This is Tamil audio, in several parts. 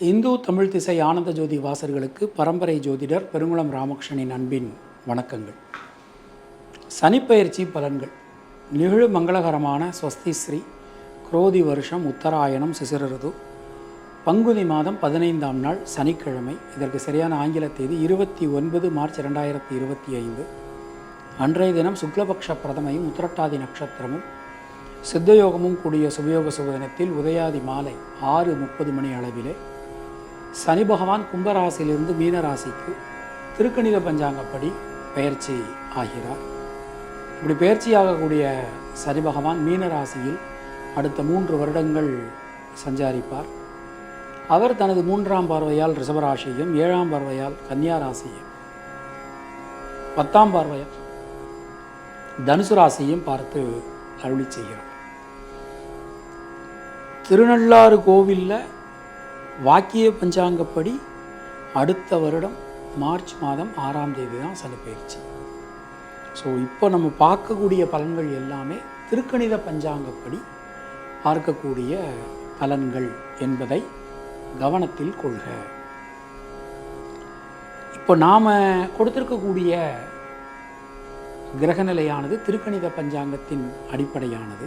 இந்து தமிழ் திசை ஆனந்த ஜோதி வாசர்களுக்கு பரம்பரை ஜோதிடர் பெருங்குளம் ராமகிருஷ்ணனின் அன்பின் வணக்கங்கள். சனிப்பெயர்ச்சி பலன்கள். நிகழு மங்களகரமான ஸ்வஸ்தி ஸ்ரீ குரோதி வருஷம் உத்தராயணம் சிசிரது பங்குனி மாதம் பதினைந்தாம் நாள் சனிக்கிழமை. இதற்கு சரியான ஆங்கில தேதி இருபத்தி ஒன்பது மார்ச் ரெண்டாயிரத்தி இருபத்தி ஐந்து. அன்றைய தினம் சுக்லபக்ஷ பிரதமையும் உத்திரட்டாதி நட்சத்திரமும் சித்தயோகமும் கூடிய சுபயோக சுபதினத்தில் உதயாதி மாலை ஆறு முப்பது மணி அளவிலே சனி பகவான் கும்பராசியிலிருந்து மீனராசிக்கு திருக்கணித பஞ்சாங்கப்படி பெயர்ச்சி ஆகிறார். இப்படி பெயர்ச்சியாகக்கூடிய சனி பகவான் மீனராசியில் அடுத்த மூன்று வருடங்கள் சஞ்சாரிப்பார். அவர் தனது மூன்றாம் பார்வையால் ரிஷபராசியையும் ஏழாம் பார்வையால் கன்னியாராசியையும் பத்தாம் பார்வையால் தனுசு ராசியையும் பார்த்து அருளி செய்கிறார். திருநள்ளாறு கோவிலில் வாக்கிய பஞ்சாங்கப்படி அடுத்த வருடம் மார்ச் மாதம் ஆறாம் தேதி தான் சனி பயிற்சி ஸோ இப்போ நம்ம பார்க்கக்கூடிய பலன்கள் எல்லாமே திருக்கணித பஞ்சாங்கப்படி பார்க்கக்கூடிய பலன்கள் என்பதை கவனத்தில் கொள்க. இப்போ நாம் கொடுத்திருக்கக்கூடிய கிரகநிலையானது திருக்கணித பஞ்சாங்கத்தின் அடிப்படையானது.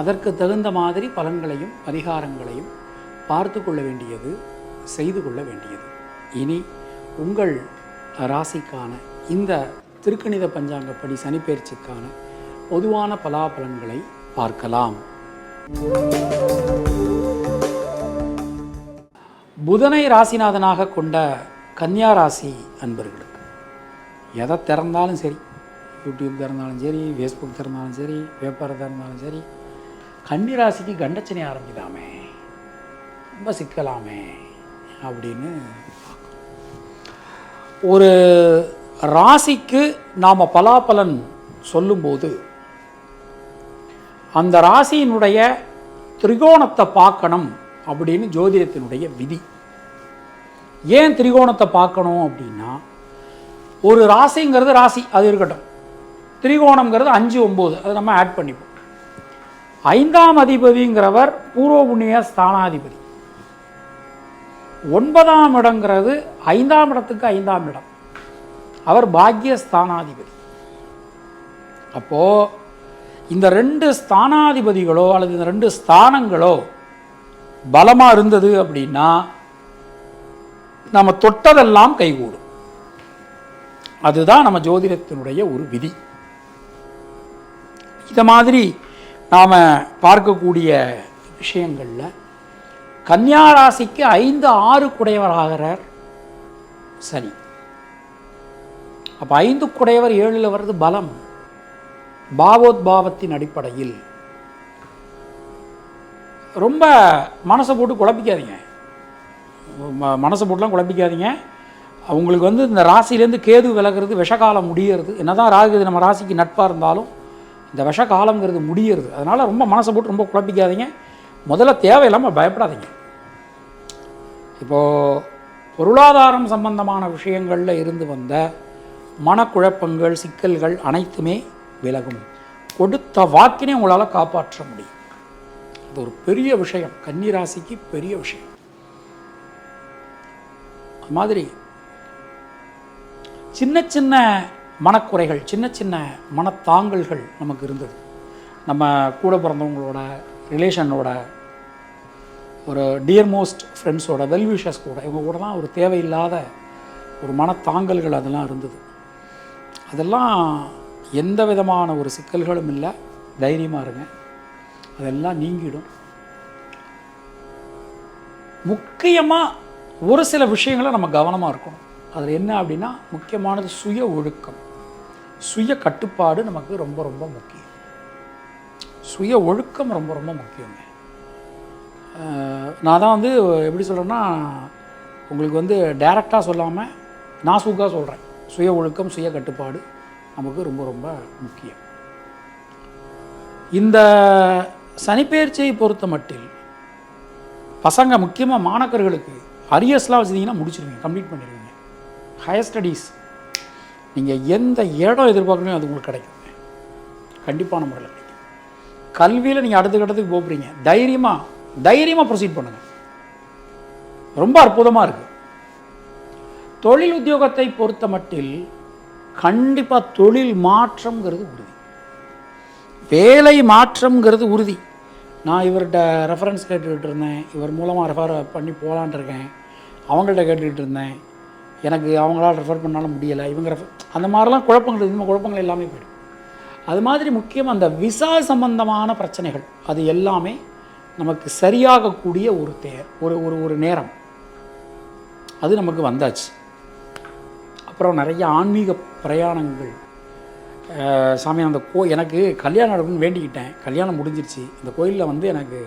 அதற்கு தகுந்த மாதிரி பலன்களையும் பரிகாரங்களையும் பார்த்து கொள்ள வேண்டியது செய்து கொள்ள வேண்டியது. இனி உங்கள் ராசிக்கான இந்த திருக்கணித பஞ்சாங்கப்படி சனிப்பெயர்ச்சிக்கான பொதுவான பலாபலன்களை பார்க்கலாம். புதனை ராசிநாதனாக கொண்ட கன்னியா ராசி அன்பர்களுக்கு எதை திறந்தாலும் சரி யூடியூப் திறந்தாலும் சரி ஃபேஸ்புக் திறந்தாலும் சரி பேப்பரை திறந்தாலும் சரி கன்னி ராசிக்கு கண்டச்சனை ஆரம்பிதாமே. ரொம்ப சிக்கலாமே அப்படின்னு ஒரு ராசிக்கு நாம் பலாபலன் சொல்லும்போது அந்த ராசியினுடைய திரிகோணத்தை பார்க்கணும் அப்படின்னு ஜோதிடத்தினுடைய விதி. ஏன் திரிகோணத்தை பார்க்கணும் அப்படின்னா ஒரு ராசிங்கிறது ராசி அது இருக்கட்டும். திரிகோணம்ங்கிறது அஞ்சு ஒம்பது அதை நம்ம ஆட் பண்ணிப்போம். ஐந்தாம் அதிபதிங்கிறவர் பூர்வ புண்ணிய ஸ்தானாதிபதி. ஒன்பதாம் இடங்கிறது ஐந்தாம் இடத்துக்கு ஐந்தாம் இடம். அவர் பாக்கிய ஸ்தானாதிபதி. அப்போது இந்த ரெண்டு ஸ்தானாதிபதிகளோ அல்லது இந்த ரெண்டு ஸ்தானங்களோ பலமாக இருந்தது அப்படின்னா நம்ம தொட்டதெல்லாம் கைகூடும். அதுதான் நம்ம ஜோதிடத்தினுடைய ஒரு விதி. இதை மாதிரி நாம் பார்க்கக்கூடிய விஷயங்களில் கன்னியா ராசிக்கு ஐந்து ஆறு குடையவராகிறார் சனி. அப்போ ஐந்து குடையவர் ஏழில் வர்றது பலம். பாவோத்பாவத்தின் அடிப்படையில். ரொம்ப மனசை போட்டு குழப்பிக்காதீங்க. ம- மனசை போட்டுலாம் குழப்பிக்காதீங்க. அவங்களுக்கு வந்து இந்த ராசியிலேருந்து கேது விலகிறது விஷகாலம் முடியறது என்னதான் ராகுது நம்ம ராசிக்கு நட்பாக இருந்தாலும் இந்த விஷ காலங்கிறது முடியறது. அதனால் ரொம்ப மனசை போட்டு ரொம்ப குழப்பிக்காதீங்க. முதல்ல தேவையில்லாமல் பயப்படாதீங்க. இப்போது பொருளாதாரம் சம்பந்தமான விஷயங்களில் இருந்து வந்த மனக்குழப்பங்கள் சிக்கல்கள் அனைத்துமே விலகும். கொடுத்த வாக்கினை உங்களால் காப்பாற்ற முடியும். அது ஒரு பெரிய விஷயம். கன்னிராசிக்கு பெரிய விஷயம். அது மாதிரி சின்ன சின்ன மனக்குறைகள் சின்ன சின்ன மனத்தாங்கல்கள் நமக்கு இருந்தது. நம்ம கூட பிறந்தவங்களோட ரிலேஷனோட ஒரு டியர் மோஸ்ட் ஃப்ரெண்ட்ஸோட வெல்விஷஸ் கூட இவங்க கூடலாம் ஒரு தேவையில்லாத ஒரு மனத்தாங்கல்கள் அதெல்லாம் இருந்தது. அதெல்லாம் எந்த விதமான ஒரு சிக்கல்களும் இல்லை. தைரியமாக இருங்க. அதெல்லாம் நீங்கிடும். முக்கியமாக ஒரு சில விஷயங்களை நம்ம கவனமாக இருக்கணும். அதில் என்ன அப்படின்னா முக்கியமானது சுய ஒழுக்கம். சுய கட்டுப்பாடு நமக்கு ரொம்ப ரொம்ப முக்கியம். சுய ஒழுக்கம் ரொம்ப ரொம்ப முக்கியங்க. நான் தான் வந்து எப்படி சொல்கிறேன்னா உங்களுக்கு வந்து டைரெக்டாக சொல்லாமல் நாசூக்காக சொல்கிறேன் சுய ஒழுக்கம் சுய கட்டுப்பாடு நமக்கு ரொம்ப ரொம்ப முக்கியம். இந்த சனிப்பெயர்ச்சியை பொறுத்த மட்டில் பசங்க முக்கியமாக மாணக்கர்களுக்கு அரியர்ஸ்லாம் வச்சுருந்தீங்கன்னா முடிச்சிருவீங்க கம்ப்ளீட் பண்ணிடுவீங்க ஹையர் ஸ்டடீஸ் நீங்கள் எந்த இடம் எதிர்பார்க்குறீங்களோ அது உங்களுக்கு கிடைக்கும். கண்டிப்பான முறையில் கிடைக்கும். கல்வியில் நீங்கள் அடுத்த கட்டத்துக்கு போகிறீங்க தைரியமாக தைரியமாக ப்ரொசீட் பண்ணுங்கள் ரொம்ப அற்புதமாக இருக்குது தொழில் உத்தியோகத்தை பொறுத்த மட்டில் கண்டிப்பாக தொழில் மாற்றம்ங்கிறது உறுதி. வேலை மாற்றம்ங்கிறது உறுதி. நான் இவர்கிட்ட ரெஃபரன்ஸ் கேட்டுக்கிட்டு இருந்தேன். இவர் மூலமாக ரெஃபர் பண்ணி போகலான் இருக்கேன். அவங்கள்ட்ட கேட்டுக்கிட்டு இருந்தேன். எனக்கு அவங்களால் ரெஃபர் பண்ணாலும் முடியலை. இவங்க ரெஃபர் அந்த மாதிரிலாம் குழப்பங்கள் இந்த குழப்பங்கள் எல்லாமே போயிடும். அது மாதிரி முக்கியம் அந்த விசா சம்பந்தமான பிரச்சனைகள் அது எல்லாமே நமக்கு சரியாகக்கூடிய ஒரு தே ஒரு ஒரு ஒரு நேரம். அது நமக்கு வந்தாச்சு. அப்புறம் நிறைய ஆன்மீக பிரயாணங்கள். சாமி அந்த கோ எனக்கு கல்யாணம் நடக்கணும்னு வேண்டிக்கிட்டேன். கல்யாணம் முடிஞ்சிருச்சு. இந்த கோயிலில் வந்து எனக்கு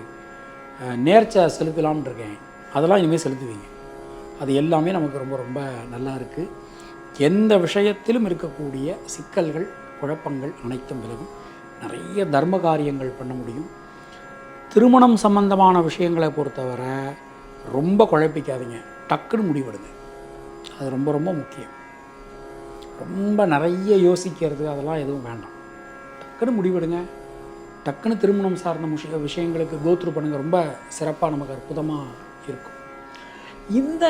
நேர்ச்சை செலுத்தலாம்னு இருக்கேன். அதெல்லாம் இனிமேல் செலுத்துவீங்க. அது எல்லாமே நமக்கு ரொம்ப ரொம்ப நல்லா இருக்குது எந்த விஷயத்திலும் இருக்கக்கூடிய சிக்கல்கள் குழப்பங்கள் அனைத்தும் விலகும். நிறைய தர்ம காரியங்கள் பண்ண முடியும். திருமணம் சம்பந்தமான விஷயங்களை பொறுத்தவரை ரொம்ப குழப்பிக்காதீங்க. டக்குன்னு முடிவெடுங்க. அது ரொம்ப ரொம்ப முக்கியம். ரொம்ப நிறைய யோசிக்கிறது அதெல்லாம் எதுவும் வேண்டாம். டக்குன்னு முடிவெடுங்க. டக்குன்னு திருமணம் சார்ந்த விஷய விஷயங்களுக்கு கோத்ரூ பண்ணுங்கள் ரொம்ப சிறப்பாக நமக்கு அற்புதமாக இருக்கும். இந்த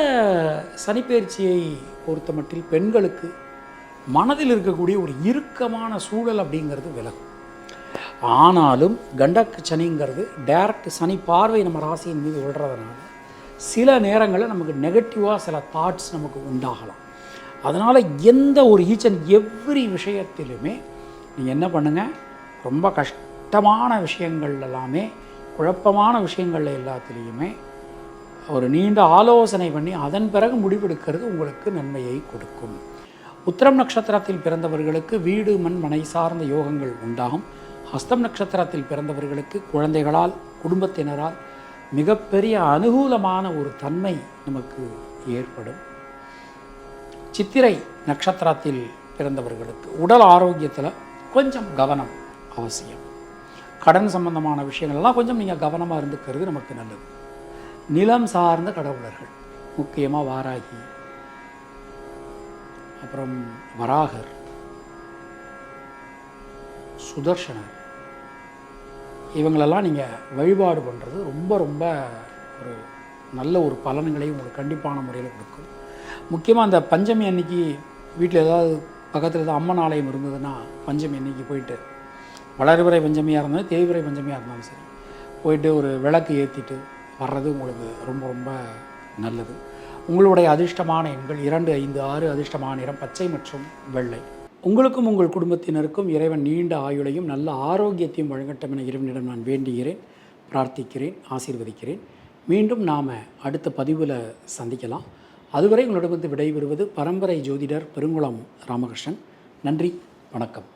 சனிப்பெயர்ச்சியை பொறுத்த மட்டில் பெண்களுக்கு மனதில் இருக்கக்கூடிய ஒரு இறுக்கமான சூழல் அப்படிங்கிறது விலகும். ஆனாலும் கண்டக்கு சனிங்கிறது டைரக்ட் சனி பார்வை நம்ம ராசியின் மீது விழுறதுனால சில நேரங்களில் நமக்கு நெகட்டிவாக சில தாட்ஸ் நமக்கு உண்டாகலாம். அதனால் எந்த ஒரு ஈச் அண்ட் எவ்ரி விஷயத்திலுமே நீங்கள் என்ன பண்ணுங்கள் ரொம்ப கஷ்டமான விஷயங்கள் எல்லாமே குழப்பமான விஷயங்கள் எல்லாத்துலேயுமே ஒரு நீண்ட ஆலோசனை பண்ணி அதன் பிறகு முடிவெடுக்கிறது உங்களுக்கு நன்மையை கொடுக்கும். உத்திரம் நட்சத்திரத்தில் பிறந்தவர்களுக்கு வீடு மண் மனை சார்ந்த யோகங்கள் உண்டாகும். ஹஸ்தம் நட்சத்திரத்தில் பிறந்தவர்களுக்கு குழந்தைகளால் குடும்பத்தினரால் மிகப்பெரிய அனுகூலமான ஒரு தன்மை நமக்கு ஏற்படும். சித்திரை நட்சத்திரத்தில் பிறந்தவர்களுக்கு உடல் ஆரோக்கியத்தில் கொஞ்சம் கவனம் அவசியம். கடன் சம்பந்தமான விஷயங்கள்லாம் கொஞ்சம் நீங்கள் கவனமாக இருந்துக்கிறது நமக்கு நல்லது. நிலம் சார்ந்த கடவுளர்கள் முக்கியமாக வாராகி அப்புறம் வராகர் சுதர்ஷனர். இவங்களெல்லாம் நீங்கள் வழிபாடு பண்ணுறது ரொம்ப ரொம்ப ஒரு நல்ல ஒரு பலன்களை உங்களுக்கு கண்டிப்பான முறையில் கொடுக்கும். முக்கியமாக அந்த பஞ்சமி அன்னைக்கு வீட்டில் ஏதாவது பக்கத்தில் ஏதாவது அம்மன் ஆலயம் இருந்ததுன்னா பஞ்சமி அன்னைக்கு போயிட்டு வளர்பிறை பஞ்சமியாக இருந்தாலும் தேய்பிறை பஞ்சமியாக இருந்தாலும் சரி போயிட்டு ஒரு விளக்கு ஏற்றிட்டு வர்றது உங்களுக்கு ரொம்ப ரொம்ப நல்லது. உங்களுடைய அதிர்ஷ்டமான எண்கள் இரண்டு ஐந்து ஆறு அதிர்ஷ்டமான நிறம் பச்சை மற்றும் வெள்ளை. உங்களுக்கும் உங்கள் குடும்பத்தினருக்கும் இறைவன் நீண்ட ஆயுளையும் நல்ல ஆரோக்கியத்தையும் வழங்கட்டும் என இறைவனிடம் நான் வேண்டுகிறேன் பிரார்த்திக்கிறேன் ஆசீர்வதிக்கிறேன். மீண்டும் நாம் அடுத்த பதிவில் சந்திக்கலாம். அதுவரை உங்களிடமிருந்து விடைபெறுவது பரம்பரை ஜோதிடர் பெருங்குளம் ராமகிருஷ்ணன். நன்றி வணக்கம்.